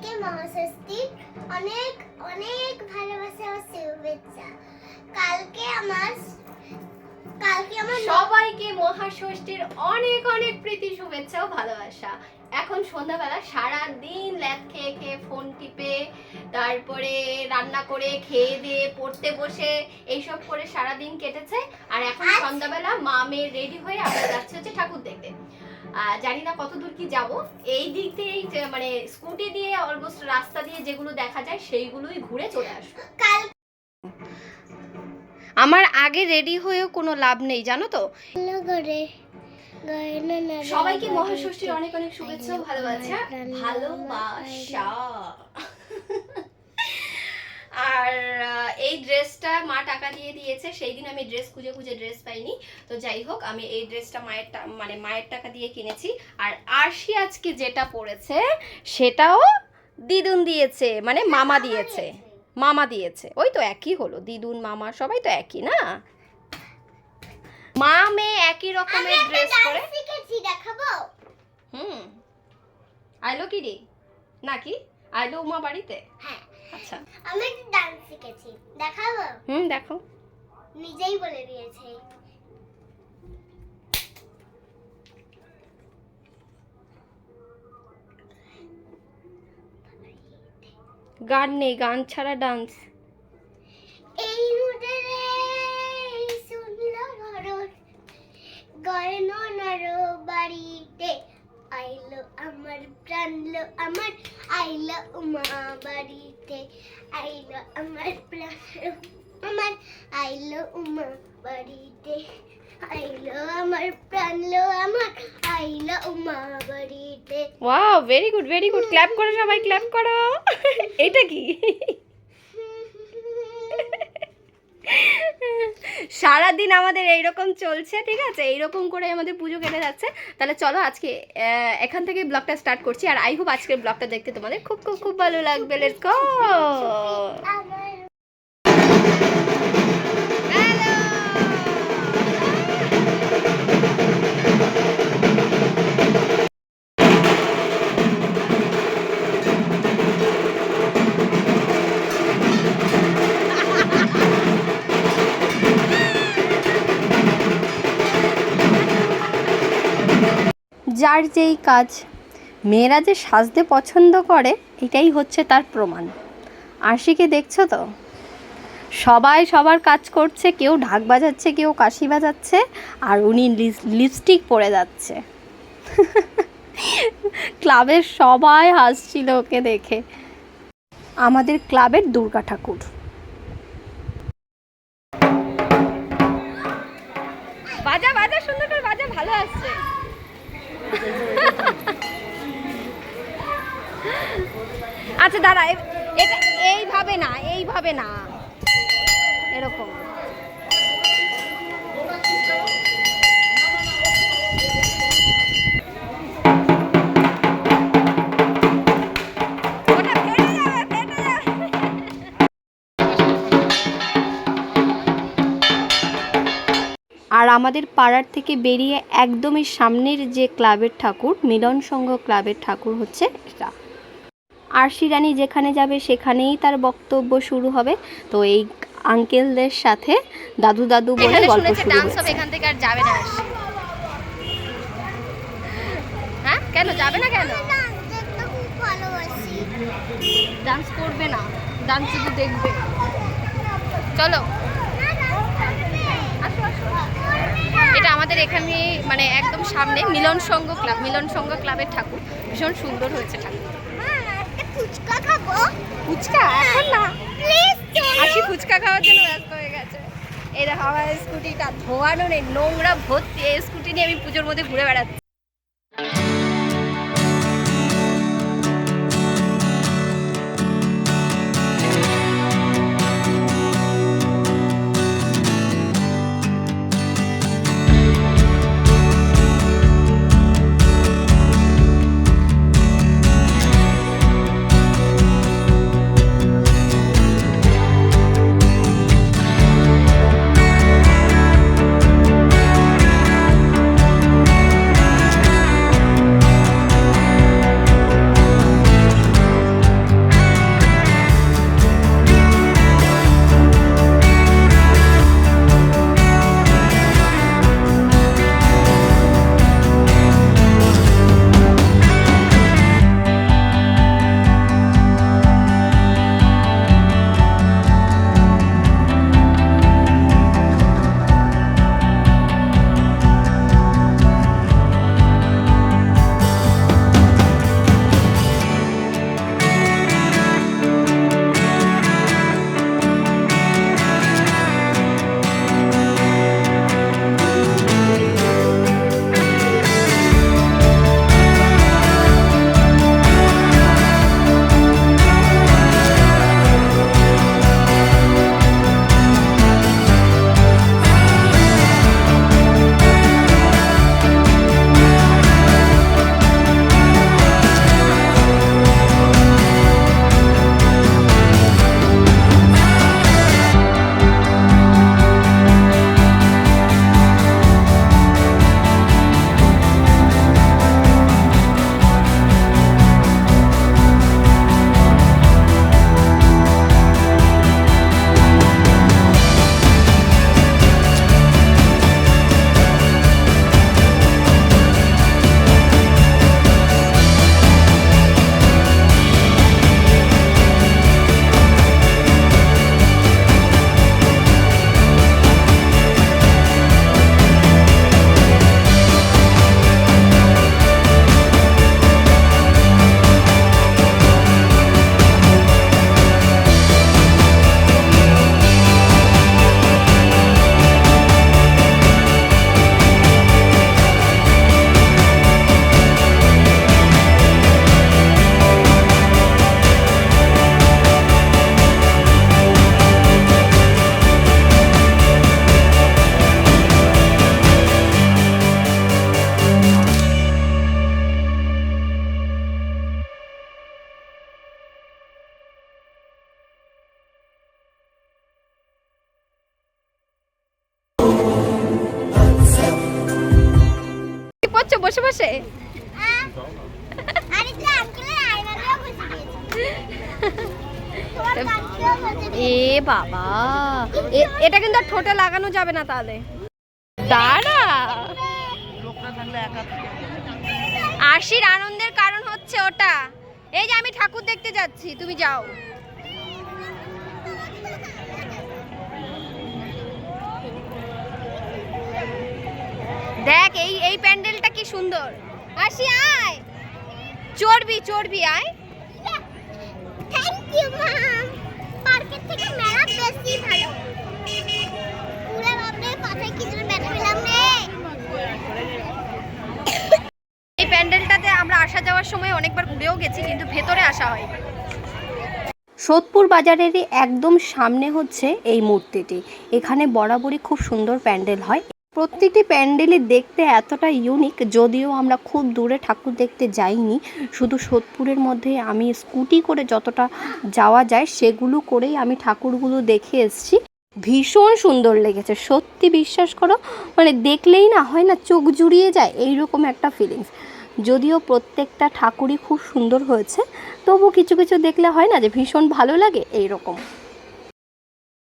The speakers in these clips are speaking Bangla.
সবাইকে মহাষষ্ঠীর অনেক অনেক ভালোবাসা ও শুভেচ্ছা। কালকে আমার কালকে আমার সবাইকে মহাষষ্ঠীর অনেক অনেক প্রীতি শুভেচ্ছা ও ভালোবাসা। এখন সন্ধ্যাবেলা সারা দিন ল্যাদ খেয়ে খেয়ে ফোন টিপে তারপরে রান্না করে খেয়ে দিয়ে পড়তে বসে এইসব করে সারা দিন কেটেছে। আর এখন সন্ধ্যাবেলা মা মেয়ে রেডি হয়ে আমরা যাচ্ছে হচ্ছে ঠাকুর দেখতে। জানি না কত দূর কি যাব। এই দিক দিয়েই যে মানে স্কুটি দিয়ে অলমোস্ট রাস্তা দিয়ে যেগুলো দেখা যায় সেইগুলোই ঘুরে চলে আসব। কাল আমার আগে রেডি হয়েও কোনো লাভ নেই জানো তো? সবাইকে মহাষষ্ঠীর অনেক অনেক শুভেচ্ছা ভালোবাসা? ভালোবাসা। আর এই ড্রেসটা মা টাকা দিয়ে দিয়েছে সেই দিন আমি ড্রেস খুঁজে খুঁজে ড্রেস পাইনি। তো যাই হোক আমি এই ড্রেসটা মায়ের মানে মায়ের টাকা দিয়ে কিনেছি। আর আরশি আজকে যেটা পরেছে সেটাও দিদুন দিয়েছে মানে মামা দিয়েছে। মামা দিয়েছে। ওই তো একই হলো দিদুন মামা সবাই তো একই না? মা মেয়ে একই রকমের ড্রেস পরে। দেখাবো? হুম। আইলো কি রে নাকি? আইলো উমা বাড়িতে? হ্যাঁ। আচ্ছা। আমি একটা ডান্স শিখেছি। দেখাবো? হুম দেখো। নিজেই বলে দিয়েছে। গান নেই গান ছাড়া ডান্স আমার প্রাণ আমার আইলো উমা বাড়িতে। আইলো আমার প্রাণলো আমার আইলো উমা বাড়িতে। Wow very good very good clap করো সবাই ক্ল্যাপ করো। এটা কি? সারাদিন আমাদের এইরকম চলছে, ঠিক আছে? এইরকম করে আমাদের পুজো কেটে যাচ্ছে। তাহলে চলো আজকে এখান থেকে ব্লগটা স্টার্ট করছি। আর আই হোপ আজকের ব্লগটা দেখতে তোমাদের খুব খুব খুব ভালো লাগবে। লেটস গো যার যেই কাজ। মেয়েরা যে সাজতে পছন্দ করে, এটাই হচ্ছে তার প্রমাণ। আশিকে দেখছ তো? সবাই সবার কাজ করছে, কেউ ঢাক বাজাচ্ছে, কেউ কাশি বাজাচ্ছে, আর উনি লিপস্টিক পরে যাচ্ছে। ক্লাবের সবাই হাসছিল ওকে দেখে। আমাদের ক্লাবের দুর্গা ঠাকুর। বাজা বাজা আচ্ছা এ- এটা এইভাবে না এইভাবে না। এরকম। আর আমাদের পাড়ার থেকে বেরিয়ে একদমই সামনের যে ক্লাবের ঠাকুর, মিলন সংঘ ক্লাবের ঠাকুর হচ্ছে এটা আরশি রানী যেখানে যাবে সেখানেই তার বক্তব্য শুরু হবে। তো এই আঙ্কেলদের সাথে দাদু দাদু বলে গল্প শুরু হবে এখান থেকে আর যাবে না আরশি। হ্যাঁ? কেন যাবে না কেন? ডান্স করবে না। ডান্স শুধু দেখবে। চলো। এটা আমাদের এখানে মানে একদম সামনে মিলন সংঘ ক্লাব মিলন সংঘ ক্লাবের ঠাকুর। ভীষণ সুন্দর হয়েছে ঠাকুর একটা ফুচকা খাব? ফুচকা? এখন না। প্লিজ আসি ফুচকা খাওয়ার জন্য ব্যস্ত হয়ে গেছে। এই দেখো আমার স্কুটিটা ধোয়ানো নেই নোংরা ভর্তি। এই স্কুটি নিয়ে আমি পুজোর মধ্যে ঘুরে বেড়াচ্ছি। করছ? বসে বসে। এ বাবা। এটা কিন্তু আর ঠোঁটে লাগানো যাবে না তাহলে। দাঁড়া। আশির আনন্দের কারণ হচ্ছে ওটা। এই যে আমি ঠাকুর দেখতে যাচ্ছি তুমি যাও। দেখ এই এই প্যান্ডেলটা কি সুন্দর। আশি আয়। চড়বি চড়বি আয়। থ্যাংক ইউ ম্যাম পার্কের থেকে মেলা বেশি ভালো। পুরো বাপরে পাশে কি যেন ব্যাটা পেলাম রে। এই প্যান্ডেলটাতে আমরা আসা যাওয়ার সময় অনেকবার ঘুরেও গেছি কিন্তু ভেতরে আসা হয় সোদপুর বাজারেরই একদম সামনে হচ্ছে এই মূর্তিটি। এখানে বরাবরই খুব সুন্দর প্যান্ডেল হয়। প্রত্যেকটি প্যান্ডেলই দেখতে এতটা ইউনিক যদিও আমরা খুব দূরে ঠাকুর দেখতে যাইনি। শুধু সোদপুরের মধ্যে আমি স্কুটি করে যতটা যাওয়া যায় সেগুলো করেই আমি ঠাকুরগুলো দেখে এসছি। ভীষণ সুন্দর লেগেছে সত্যি বিশ্বাস করো মানে দেখলেই না হয় না চোখ জুড়িয়ে যায় এইরকম একটা ফিলিংস যদিও প্রত্যেকটা ঠাকুরই খুব সুন্দর হয়েছে তবু কিছু কিছু দেখলে হয় না যে ভীষণ ভালো লাগে এই রকম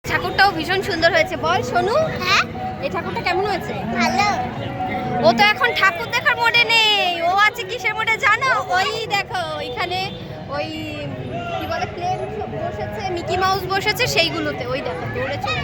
ঠাকুরটাও ভীষণ সুন্দর হয়েছে। বল সোনু। হ্যাঁ? এই ঠাকুরটা কেমন হয়েছে? ভালো। ও তো এখন ঠাকুর দেখার মোডে নেই। ও আছে কিসের মোডে জানো? ওই দেখো এখানে ওই কি বলে প্লেন বসেছে মিকি মাউস বসেছে সেইগুলোতে। ওই দেখো দৌড়ে চলে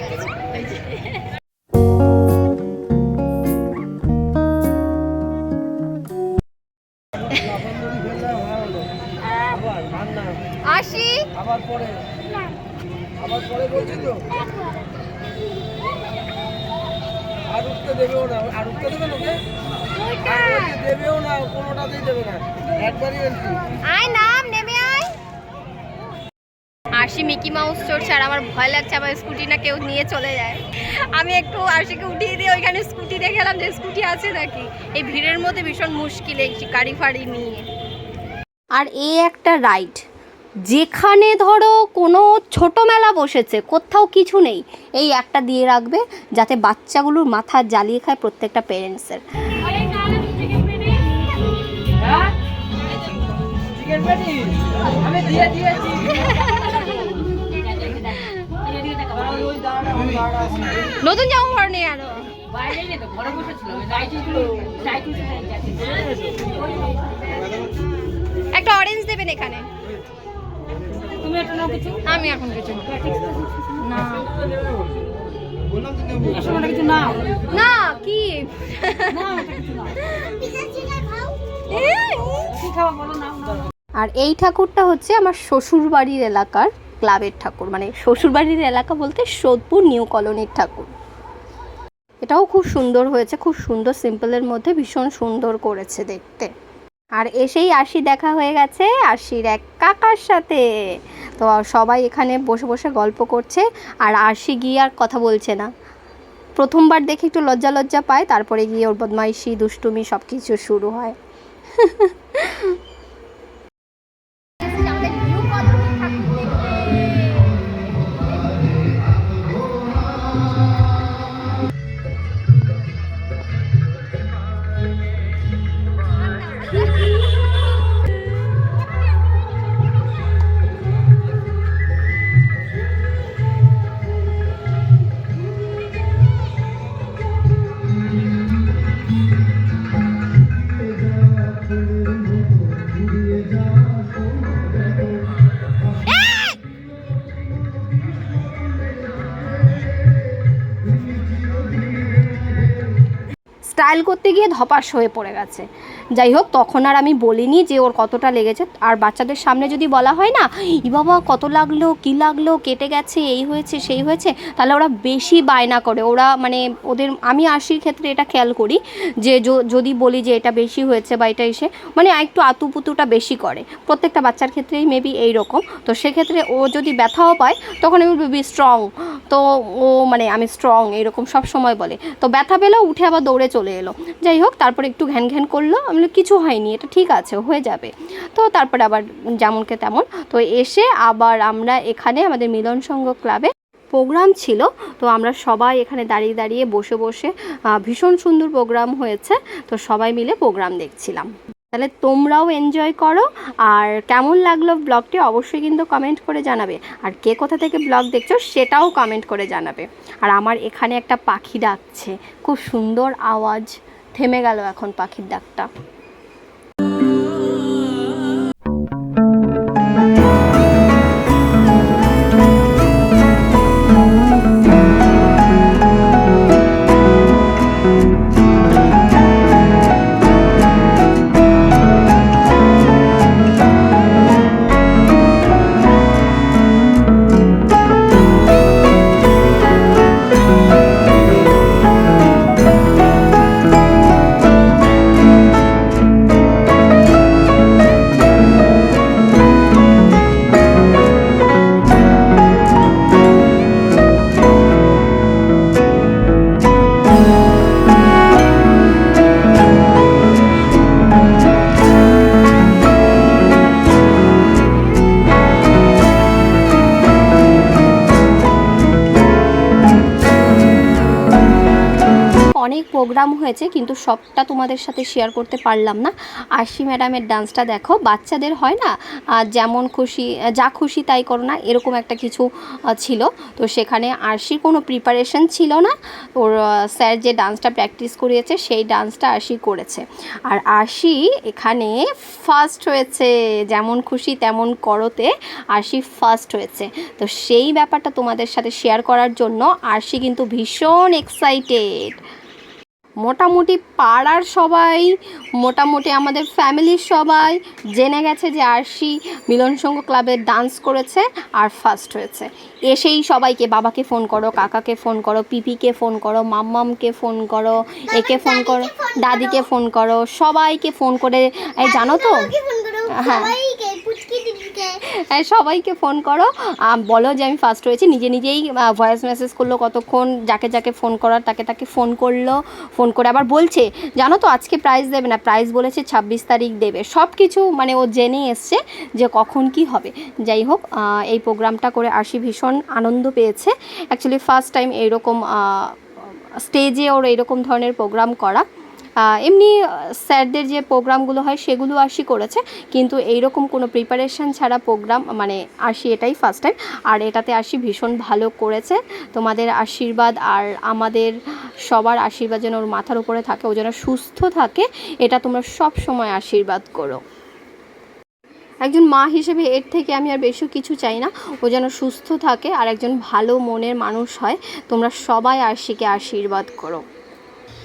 আরশি মিকি মাউস চড়ছে আর আমার ভয় লাগছে আমার স্কুটি না কেউ নিয়ে চলে যায়। আমি একটু আরশিকে উঠিয়ে দিয়ে ওইখানে স্কুটি দেখলাম যে স্কুটি আছে নাকি। এই ভিড়ের মধ্যে ভীষণ মুশকিল এই গাড়ি ফাড়ি নিয়ে। আর এ একটা রাইড। যেখানে ধরো কোনো ছোট মেলা বসেছে কোথাও কিছু নেই এই একটা দিয়ে রাখবে যাতে বাচ্চাগুলোর মাথা জ্বালিয়ে খায় প্রত্যেকটা পেরেন্টসের আমি দিয়ে দিয়েছি। নতুন জামা পর নেই আরও। একটা অরেঞ্জ দেবেন এখানে। আমি এখন কিছু না। না। কি? আর এই ঠাকুরটা হচ্ছে আমার শ্বশুর বাড়ির এলাকার ক্লাবের ঠাকুর মানে শ্বশুরবাড়ির এলাকা বলতে সোদপুর নিউ কলোনির ঠাকুর। এটাও খুব সুন্দর হয়েছে, খুব সুন্দর সিম্পলের মধ্যে ভীষণ সুন্দর করেছে দেখতে। আর এসেই আশি দেখা হয়ে গেছে আশির এক কাকার সাথে। তো সবাই এখানে বসে বসে গল্প করছে, আর আশি গিয়ে আর কথা বলছে না। প্রথমবার দেখে একটু লজ্জা লজ্জা পায়, তারপরে গিয়ে ওর বদমাইশি, দুষ্টুমি সব কিছু শুরু হয়। স্টাইল করতে গিয়ে ধপাস হয়ে পড়ে গেছে। যাই হোক তখন আর আমি বলিনি যে ওর কতটা লেগেছে। আর বাচ্চাদের সামনে যদি বলা হয় না, ই বাবা, কত লাগল, কি লাগল, কেটে গেছে, এই হয়েছে, সেই হয়েছে, তাহলে ওরা বেশি বায়না করে। ওরা মানে ওদের, আমি আশির ক্ষেত্রে এটা খেয়াল করি যে যদি বলি যে এটা বেশি হয়েছে বা এটা এসে মানে একটু আতুপুতুটা বেশি করে। প্রত্যেকটা বাচ্চার ক্ষেত্রেই মেবি এই রকম। তো সেক্ষেত্রে ও যদি ব্যথাও পায়, তখন আমি বি স্ট্রং তো ও মানে আমি স্ট্রং এরকম সব সময় বলে। তো ব্যথা পেলেও উঠে আবার দৌড়ে চলে এলো। যাই হোক তারপর একটু ঘ্যান ঘ্যান করল। আমি বললাম, কিছু হয়নি এটা ঠিক আছে হয়ে যাবে। তো তারপরে আবার যেমনকে তেমন। তো এসে আবার আমরা এখানে আমাদের মিলন সংঘ ক্লাবে প্রোগ্রাম ছিল। তো আমরা সবাই এখানে দাঁড়িয়ে দাঁড়িয়ে বসে বসে ভীষণ সুন্দর প্রোগ্রাম হয়েছে। তো সবাই মিলে প্রোগ্রাম দেখছিলাম। তাহলে তোমরাও এনজয় করো। আর কেমন লাগল ব্লগটি অবশ্যই কিন্তু কমেন্ট করে জানাবে। আর কে কোথা থেকে ব্লগ দেখছ সেটাও কমেন্ট করে জানাবে। আর আমার এখানে একটা পাখি ডাকছে। খুব সুন্দর আওয়াজ। থেমে গেল এখন পাখির ডাকটা। প্রোগ্রাম হয়েছে, কিন্তু সবটা তোমাদের সাথে শেয়ার করতে পারলাম না। আশি ম্যাডামের ডান্সটা দেখো, বাচ্চাদের হয় না? যেমন খুশি, যা খুশি তাই করো না, এরকম একটা কিছু ছিল। তো সেখানে আরশির কোনো প্রিপারেশন ছিল না। ওর স্যার যে ডান্সটা প্র্যাকটিস করিয়েছে, সেই ডান্সটা আরশি করেছে। আর আরশি এখানে ফার্স্ট হয়েছে, যেমন খুশি তেমন করতে আরশি ফার্স্ট হয়েছে। তো সেই ব্যাপারটা তোমাদের সাথে শেয়ার করার জন্য আরশি কিন্তু ভীষণ এক্সাইটেড মোটামুটি পাড়ার সবাই মোটামুটি আমাদের ফ্যামিলির সবাই জেনে গেছে যে আরশি মিলন সংঘ ক্লাবে ডান্স করেছে আর ফার্স্ট হয়েছে। এসেই সবাইকে বাবাকে ফোন করো কাকাকে ফোন করো পিপিকে ফোন করো মাম্মামকে ফোন করো একে ফোন করো দাদিকে ফোন করো সবাইকে ফোন করে এই জানো তো? হ্যাঁ। সবাইকে পুচকি দিদিকে হ্যাঁ সবাইকে ফোন করো। বলো যে আমি ফার্স্ট হয়েছি। নিজে নিজেই ভয়েস মেসেজ করল কতক্ষণ, যাকে যাকে ফোন করার, তাকে তাকে ফোন করল ফোন করে আবার বলছে, জানো তো আজকে প্রাইজ দেবে না প্রাইজ বলেছে ছাব্বিশ তারিখ দেবে। সব কিছু মানে ও জেনে এসছে যে কখন কি হবে। যাই হোক এই প্রোগ্রামটা করে আশি ভীষণ আনন্দ পেয়েছে। অ্যাকচুয়ালি ফার্স্ট টাইম এইরকম স্টেজে ওর এইরকম ধরনের প্রোগ্রাম করা। এমনি স্যারদের যে প্রোগ্রামগুলো হয় সেগুলো আশি করেছে, কিন্তু এইরকম কোনো প্রিপারেশন ছাড়া প্রোগ্রাম মানে আশি এটাই ফার্স্ট টাইম আর এটাতে আশি ভীষণ ভালো করেছে। তোমাদের আশীর্বাদ আর আমাদের সবার আশীর্বাদ যেন ওর মাথার উপরে থাকে, ও যেন সুস্থ থাকে, এটা তোমরা সব সময় আশীর্বাদ করো। একজন মা হিসেবে এর থেকে আমি আর বেশি কিছু চাই না, ও যেন সুস্থ থাকে আর একজন ভালো মনের মানুষ হয়, তোমরা সবাই আশিকে আশীর্বাদ করো।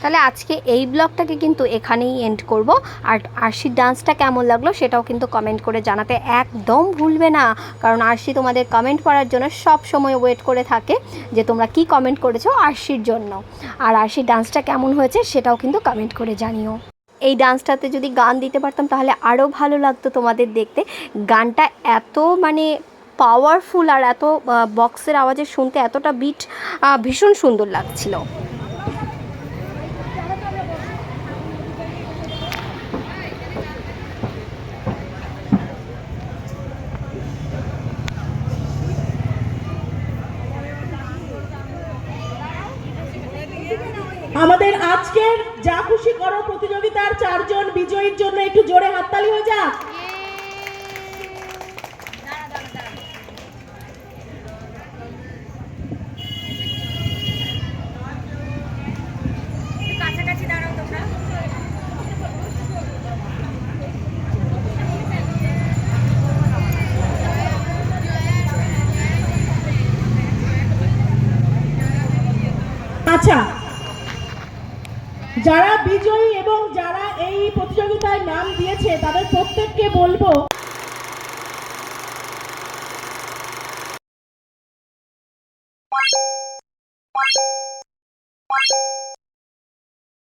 তাহলে আজকে এই ব্লগটাকে কিন্তু এখানেই এন্ড করব। আর আরশির ডান্সটা কেমন লাগল সেটাও কিন্তু কমেন্ট করে জানাতে একদম ভুলবে না। কারণ আরশি তোমাদের কমেন্ট করার জন্য সব সময় ওয়েট করে থাকে যে তোমরা কি কমেন্ট করেছ আরশির জন্য। আর আরশির ডান্সটা কেমন হয়েছে সেটাও কিন্তু কমেন্ট করে জানিও। এই ডান্সটাতে যদি গান দিতে পারতাম তাহলে আরও ভালো লাগতো তোমাদের দেখতে। গানটা এত মানে পাওয়ারফুল আর এত বক্সের আওয়াজে শুনতে এতটা বিট ভীষণ সুন্দর লাগছিল আমাদের আজকের যা খুশি করো প্রতিযোগিতার চারজন বিজয়ীর জন্য একটু জোরে হাততালি হয়ে যাক। আচ্ছা যারা বিজয়ী দিয়েছে তাদের প্রত্যেককে বলব